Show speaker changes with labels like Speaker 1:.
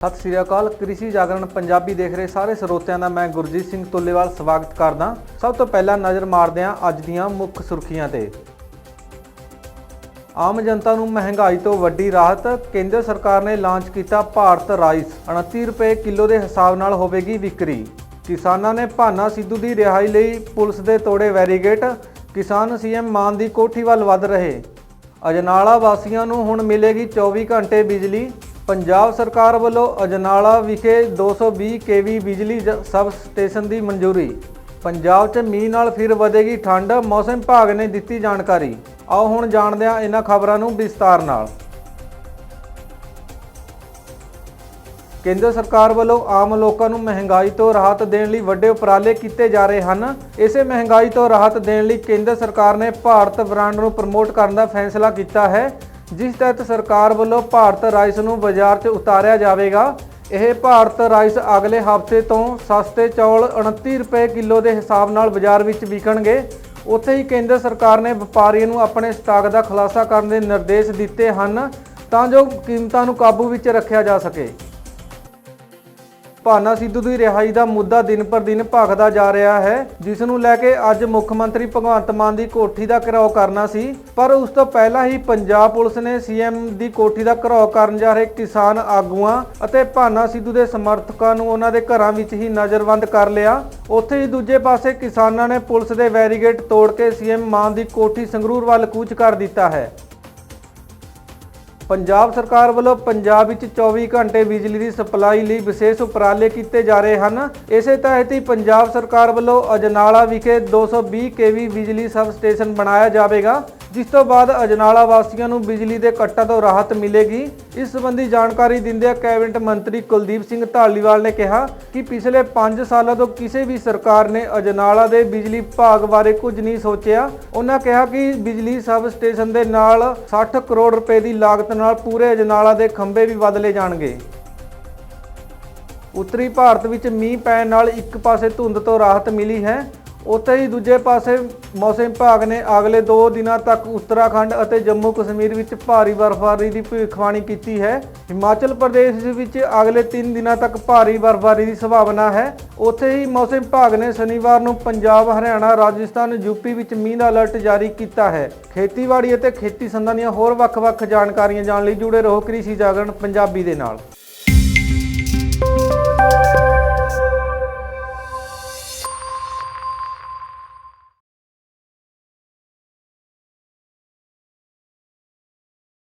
Speaker 1: ਸਤਿ ਸ਼੍ਰੀ ਅਕਾਲ। ਕ੍ਰਿਸ਼ੀ ਜਾਗਰਣ ਪੰਜਾਬੀ ਦੇਖ ਰਹੇ ਸਾਰੇ ਸਰੋਤਿਆਂ ਦਾ ਮੈਂ ਗੁਰਜੀਤ ਸਿੰਘ ਤੁੱਲੇਵਾਲ ਸਵਾਗਤ ਕਰਦਾ। ਸਭ ਤੋਂ ਪਹਿਲਾਂ ਨਜ਼ਰ ਮਾਰਦੇ ਹਾਂ ਅੱਜ ਦੀਆਂ ਮੁੱਖ ਸੁਰਖੀਆਂ ਤੇ। ਆਮ ਜਨਤਾ ਨੂੰ ਮਹਿੰਗਾਈ ਤੋਂ ਵੱਡੀ ਰਾਹਤ, ਕੇਂਦਰ ਸਰਕਾਰ ਨੇ ਲਾਂਚ ਕੀਤਾ ਭਾਰਤ ਰਾਈਸ। 29 ਰੁਪਏ ਕਿਲੋ ਦੇ ਹਿਸਾਬ ਨਾਲ ਹੋਵੇਗੀ ਵਿਕਰੀ। ਕਿਸਾਨਾਂ ਨੇ ਭਾਨਾ ਸਿੱਧੂ ਦੀ ਰਿਹਾਈ ਲਈ ਪੁਲਿਸ ਦੇ ਤੋੜੇ ਵੈਰੀਗੇਟ। ਕਿਸਾਨ ਸੀਐਮ ਮਾਨ ਦੀ ਕੋਠੀ ਵੱਲ ਵੱਧ ਰਹੇ। ਅਜਨਾਲਾ ਵਾਸੀਆਂ ਨੂੰ ਹੁਣ ਮਿਲੇਗੀ 24 ਘੰਟੇ ਬਿਜਲੀ। ਪੰਜਾਬ ਸਰਕਾਰ ਵੱਲੋਂ ਅਜਨਾਲਾ ਵਿਖੇ 220 ਕੇਵੀ ਬਿਜਲੀ ਜ- ਸਬ ਸਟੇਸ਼ਨ ਦੀ ਮਨਜ਼ੂਰੀ। ਪੰਜਾਬ 'ਚ ਮੀਂਹ ਨਾਲ ਫਿਰ ਵਧੇਗੀ ਠੰਡ, ਮੌਸਮ ਵਿਭਾਗ ਨੇ ਦਿੱਤੀ ਜਾਣਕਾਰੀ। ਆਓ ਹੁਣ ਜਾਣਦੇ ਹਾਂ ਇਹਨਾਂ ਖਬਰਾਂ ਨੂੰ ਵਿਸਤਾਰ ਨਾਲ। ਕੇਂਦਰ ਸਰਕਾਰ ਵੱਲੋਂ ਆਮ ਲੋਕਾਂ ਨੂੰ ਮਹਿੰਗਾਈ ਤੋਂ ਰਾਹਤ ਦੇਣ ਲਈ ਵੱਡੇ ਉਪਰਾਲੇ ਕੀਤੇ ਜਾ ਰਹੇ ਹਨ। ਇਸੇ ਮਹਿੰਗਾਈ ਤੋਂ ਰਾਹਤ ਦੇਣ ਲਈ ਕੇਂਦਰ ਸਰਕਾਰ ਨੇ ਭਾਰਤ ਬ੍ਰਾਂਡ ਨੂੰ ਪ੍ਰਮੋਟ ਕਰਨ ਦਾ ਫੈਸਲਾ ਕੀਤਾ ਹੈ। ਜਿਸ ਤਹਿਤ ਸਰਕਾਰ ਵੱਲੋਂ ਭਾਰਤ ਰਾਈਸ ਨੂੰ ਬਾਜ਼ਾਰ 'ਚ ਉਤਾਰਿਆ ਜਾਵੇਗਾ, ਇਹ ਭਾਰਤ ਰਾਈਸ ਅਗਲੇ ਹਫ਼ਤੇ ਤੋਂ ਸਸਤੇ ਚੌਲ 29 ਰੁਪਏ ਕਿਲੋ ਦੇ ਹਿਸਾਬ ਨਾਲ ਬਾਜ਼ਾਰ ਵਿੱਚ ਵਿਕਣਗੇ। ਉੱਥੇ ਹੀ ਕੇਂਦਰ ਸਰਕਾਰ ਨੇ ਵਪਾਰੀਆਂ ਨੂੰ ਆਪਣੇ ਸਟਾਕ ਦਾ ਖੁਲਾਸਾ ਕਰਨ ਦੇ ਨਿਰਦੇਸ਼ ਦਿੱਤੇ ਹਨ ਤਾਂ ਜੋ ਕੀਮਤਾਂ ਨੂੰ ਕਾਬੂ ਵਿੱਚ ਰੱਖਿਆ ਜਾ ਸਕੇ। ਭਾਨਾ ਸਿੱਧੂ ਦੀ ਰਿਹਾਈ ਦਾ ਮੁੱਦਾ ਦਿਨ ਪਰ ਦਿਨ ਭਖਦਾ ਜਾ ਰਿਹਾ ਹੈ, ਜਿਸ ਨੂੰ ਲੈ ਕੇ ਅੱਜ ਮੁੱਖ ਮੰਤਰੀ ਭਗਵੰਤ ਮਾਨ ਦੀ ਕੋਠੀ ਦਾ ਘਿਰਾਓ ਕਰਨਾ ਸੀ। ਪਰ ਉਸ ਤੋਂ ਪਹਿਲਾਂ ਹੀ ਪੰਜਾਬ ਪੁਲਿਸ ਨੇ ਸੀਐਮ ਦੀ ਕੋਠੀ ਦਾ ਘਿਰਾਓ ਕਰਨ ਜਾ ਰਹੇ ਕਿਸਾਨ ਆਗੂਆਂ ਅਤੇ ਭਾਨਾ ਸਿੱਧੂ ਦੇ ਸਮਰਥਕਾਂ ਨੂੰ ਉਹਨਾਂ ਦੇ ਘਰਾਂ ਵਿੱਚ ਹੀ ਨਜ਼ਰਬੰਦ ਕਰ ਲਿਆ। ਉੱਥੇ ਹੀ ਦੂਜੇ ਪਾਸੇ ਕਿਸਾਨਾਂ ਨੇ ਪੁਲਿਸ ਦੇ ਵੈਰੀਗੇਟ ਤੋੜ ਕੇ ਸੀਐਮ ਮਾਨ ਦੀ ਕੋਠੀ ਸੰਗਰੂਰ ਵੱਲ ਕੂਚ ਕਰ ਦਿੱਤਾ ਹੈ। ਪੰਜਾਬ ਸਰਕਾਰ ਵੱਲੋਂ ਪੰਜਾਬ ਵਿੱਚ 24 ਘੰਟੇ ਬਿਜਲੀ ਦੀ ਸਪਲਾਈ ਲਈ ਵਿਸ਼ੇਸ਼ ਉਪਰਾਲੇ ਕੀਤੇ ਜਾ ਰਹੇ ਹਨ। ਇਸੇ ਤਹਿਤ ਹੀ ਪੰਜਾਬ ਸਰਕਾਰ ਵੱਲੋਂ ਅਜਨਾਲਾ ਵਿਖੇ 220 ਕੇਵੀ ਬਿਜਲੀ ਸਬ ਸਟੇਸ਼ਨ ਬਣਾਇਆ ਜਾਵੇਗਾ। ਜਿਸ ਤੋਂ ਬਾਅਦ ਅਜਨਾਲਾ ਵਾਸੀਆਂ ਨੂੰ ਬਿਜਲੀ ਦੇ ਕੱਟਾਂ ਤੋਂ ਰਾਹਤ ਮਿਲੇਗੀ। ਇਸ ਸੰਬੰਧੀ ਜਾਣਕਾਰੀ ਦਿੰਦਿਆਂ ਕੈਬਨਿਟ ਮੰਤਰੀ ਕੁਲਦੀਪ ਸਿੰਘ ਢਾਲੀਵਾਲ ਨੇ ਕਿਹਾ ਕਿ ਪਿਛਲੇ 5 ਸਾਲਾਂ ਤੋਂ ਕਿਸੇ ਵੀ ਸਰਕਾਰ ਨੇ ਅਜਨਾਲਾ ਦੇ ਬਿਜਲੀ ਵਿਭਾਗ ਬਾਰੇ ਕੁਝ ਨਹੀਂ ਸੋਚਿਆ। ਉਹਨਾਂ ਕਿਹਾ ਕਿ ਬਿਜਲੀ ਸਬ ਸਟੇਸ਼ਨ ਦੇ ਨਾਲ 60 ਕਰੋੜ ਰੁਪਏ ਦੀ ਲਾਗਤ ਨਾਲ ਪੂਰੇ ਅਜਨਾਲਾ ਦੇ ਖੰਭੇ ਵੀ ਬਦਲੇ ਜਾਣਗੇ। ਉੱਤਰੀ ਭਾਰਤ ਵਿੱਚ ਮੀਂਹ ਪੈਣ ਨਾਲ ਇੱਕ ਪਾਸੇ ਧੁੰਦ ਤੋਂ ਰਾਹਤ ਮਿਲੀ ਹੈ। ਉੱਥੇ ਹੀ ਦੂਜੇ ਪਾਸੇ ਮੌਸਮ ਵਿਭਾਗ ਨੇ ਅਗਲੇ 2 ਦਿਨਾਂ ਤੱਕ ਉੱਤਰਾਖੰਡ ਅਤੇ ਜੰਮੂ ਕਸ਼ਮੀਰ ਵਿੱਚ ਭਾਰੀ ਬਰਫ਼ਬਾਰੀ ਦੀ ਭਵਿੱਖਬਾਣੀ ਕੀਤੀ ਹੈ। ਹਿਮਾਚਲ ਪ੍ਰਦੇਸ਼ ਵਿੱਚ ਅਗਲੇ 3 ਦਿਨਾਂ ਤੱਕ ਭਾਰੀ ਬਰਫ਼ਬਾਰੀ ਦੀ ਸੰਭਾਵਨਾ ਹੈ। ਉੱਥੇ ਹੀ ਮੌਸਮ ਵਿਭਾਗ ਨੇ ਸ਼ਨੀਵਾਰ ਨੂੰ ਪੰਜਾਬ, ਹਰਿਆਣਾ, ਰਾਜਸਥਾਨ ਯੂਪੀ ਵਿੱਚ ਮੀਂਹ ਦਾ ਅਲਰਟ ਜਾਰੀ ਕੀਤਾ ਹੈ। ਖੇਤੀਬਾੜੀ ਅਤੇ ਖੇਤੀ ਸੰਦਾਂ ਦੀਆਂ ਹੋਰ ਵੱਖ-ਵੱਖ ਜਾਣਕਾਰੀਆਂ ਜਾਣ ਲਈ ਜੁੜੇ ਰਹੋ ਕ੍ਰਿਸ਼ੀ ਜਾਗਰਣ ਪੰਜਾਬੀ ਦੇ ਨਾਲ।